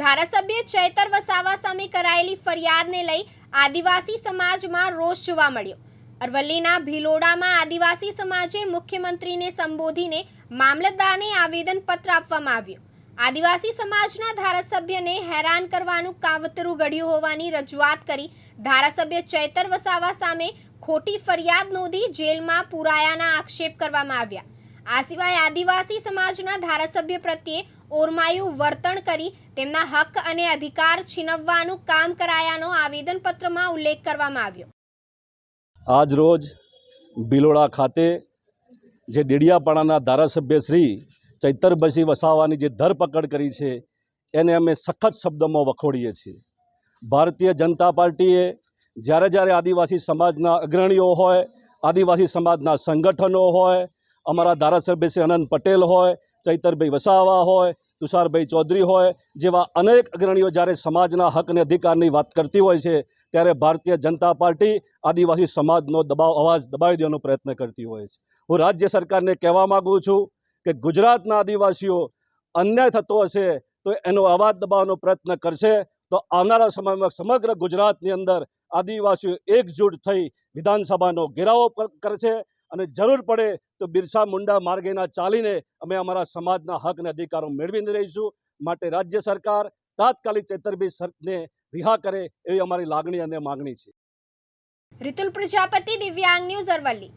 ધારાસભ્ય ચૈતર વસાવા સામે કરાયેલી ફરિયાદને લઈ આદિવાસી સમાજમાં રોષ જોવા મળ્યો. અરવલ્લીના ભિલોડામાં આદિવાસી સમાજે મુખ્યમંત્રીને સંબોધીને મામલતદારને આવેદનપત્ર આપવામાં આવ્યું. આદિવાસી સમાજના ધારાસભ્યને હેરાન કરવાનું કાવતરું ઘડ્યું હોવાની રજૂઆત કરી ધારાસભ્ય ચૈતર વસાવા સામે ખોટી ફરિયાદ નોંધી જેલમાં પુરાયાના આક્ષેપ કરવામાં આવ્યા. આ સિવાય આદિવાસી સમાજના ધારાસભ્ય પ્રત્યે ઓરમાયું વર્તન કરી તેમના હક અને અધિકાર છીનવવાનું કામ કરાયાનો આવેદનપત્રમાં ઉલ્લેખ કરવામાં આવ્યો. આજ રોજ ભિલોડા ખાતે જે ડેડિયાપાડાના ધારાસભ્ય શ્રી ચૈતરબસી વસાવાની જે ધરપકડ કરી છે, એને અમે સખત શબ્દોમાં વખોડીએ છીએ. ભારતીય જનતા પાર્ટીએ જ્યારે જ્યારે આદિવાસી સમાજના અગ્રણીઓ હોય, આદિવાસી સમાજના સંગઠનો હોય અમારા ધારાસભ્ય શ્રી અનંત પટેલ હોય, ચૈતરભાઈ વસાવા હોય, તુષારભાઈ ચૌધરી હોય, જેવા અનેક અગ્રણીઓ જ્યારે સમાજના હક અને અધિકારની વાત કરતી હોય છે, ત્યારે ભારતીય જનતા પાર્ટી આદિવાસી સમાજનો દબાવ, અવાજ દબાવી દેવાનો પ્રયત્ન કરતી હોય છે. હું રાજ્ય સરકારને કહેવા માગું છું કે ગુજરાતના આદિવાસીઓ અન્યાય થતો હશે, તો એનો અવાજ દબાવવાનો પ્રયત્ન કરશે, તો આવનારા સમયમાં સમગ્ર ગુજરાતની અંદર આદિવાસીઓ એકજૂટ થઈ વિધાનસભાનો ઘેરાવો કરશે અને જરૂર પડે તો બિરસા મુંડા માર્ગેના ચાલીને અમે અમારા સમાજના હક અને અધિકારો મેળવીને રહીશું. માટે રાજ્ય સરકાર તાત્કાલિક ચેતરબી સરને રિહા કરે એવી અમારી લાગણી અને માગણી છે. રિતુલ પ્રજાપતિ, દિવ્યાંગ ન્યૂઝ અરવલ્લી.